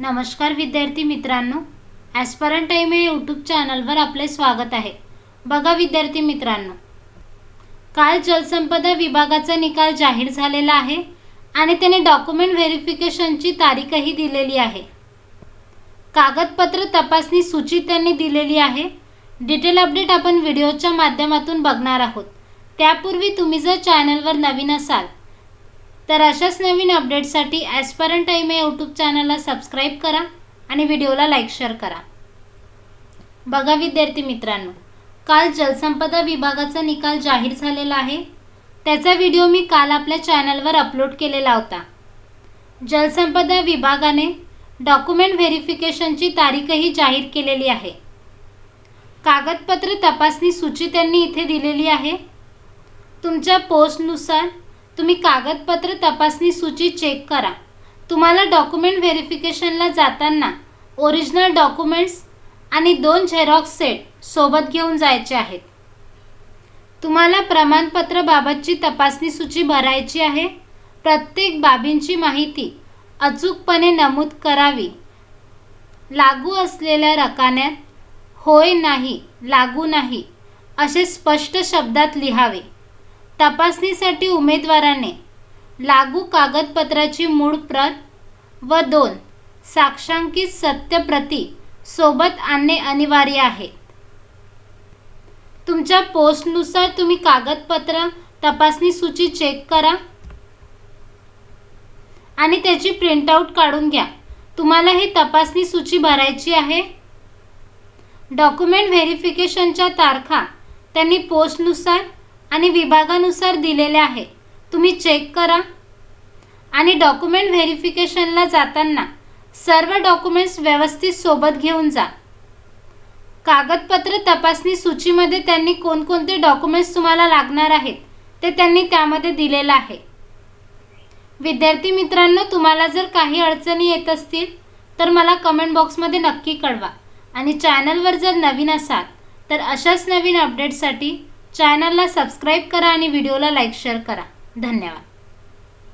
नमस्कार विद्यार्थी मित्रांनो ॲस्परंट टाईम या यूट्यूब चॅनलवर आपले स्वागत आहे. बघा विद्यार्थी मित्रांनो काल जलसंपदा विभागाचा निकाल जाहीर झालेला आहे आणि त्याने डॉक्युमेंट व्हेरिफिकेशनची तारीखही दिलेली आहे. कागदपत्र तपासणी सूची त्यांनी दिलेली आहे. डिटेल अपडेट आपण व्हिडिओच्या माध्यमातून बघणार आहोत. त्यापूर्वी तुम्ही जर चॅनलवर नवीन असाल तर अशाच नवीन अपडेटसाठी ॲस्परंट टाईम या यूट्यूब चॅनलला सबस्क्राईब करा आणि व्हिडिओला लाईक शेअर करा. बघा विद्यार्थी मित्रांनो काल जलसंपदा विभागाचा निकाल जाहीर झालेला आहे. त्याचा व्हिडिओ मी काल आपल्या चॅनलवर अपलोड केलेला होता. जलसंपदा विभागाने डॉक्युमेंट व्हेरिफिकेशनची तारीखही जाहीर केलेली आहे. कागदपत्र तपासणी सूची त्यांनी इथे दिलेली आहे. तुमच्या पोस्टनुसार तुम्ही कागदपत्र तपासणी सूची चेक करा. तुम्हाला डॉक्युमेंट व्हेरिफिकेशनला जाताना ओरिजिनल डॉक्युमेंट्स आणि दोन झेरॉक्स सेट सोबत घेऊन जायचे आहेत. तुम्हाला प्रमाणपत्राबाबतची तपासणी सूची भरायची आहे. प्रत्येक बाबींची माहिती अचूकपणे नमूद करावी. लागू असलेल्या रकान्यात होय नाही लागू नाही असे स्पष्ट शब्दात लिहावे. तपासणीसाठी उमेदवाराने लागू कागदपत्राची मूळ प्रत व दोन साक्षांकित सत्यप्रती सोबत आणणे अनिवार्य आहे. तुमच्या पोस्टनुसार तुम्ही कागदपत्र तपासणी सूची चेक करा आणि त्याची प्रिंटआउट काढून घ्या. तुम्हाला ही तपासणी सूची भरायची आहे. डॉक्युमेंट व्हेरिफिकेशनच्या तारखा त्यांनी पोस्टनुसार आणि विभागानुसार दिलेले आहे. तुम्ही चेक करा. आणि डॉक्युमेंट व्हेरिफिकेशनला जाताना सर्व डॉक्युमेंट्स व्यवस्थित सोबत घेऊन जा. कागदपत्र तपासणी सूचीमध्ये त्यांनी कोणकोणते डॉक्युमेंट्स तुम्हाला लागणार आहेत ते त्यांनी त्यामध्ये दिलेलं आहे. विद्यार्थी मित्रांनो तुम्हाला जर काही अडचणी येत असतील तर मला कमेंट बॉक्समध्ये नक्की कळवा. आणि चॅनलवर जर नवीन असाल तर अशाच नवीन अपडेटसाठी चॅनलला सबस्क्राईब करा आणि व्हिडिओला लाईक शेअर करा. धन्यवाद.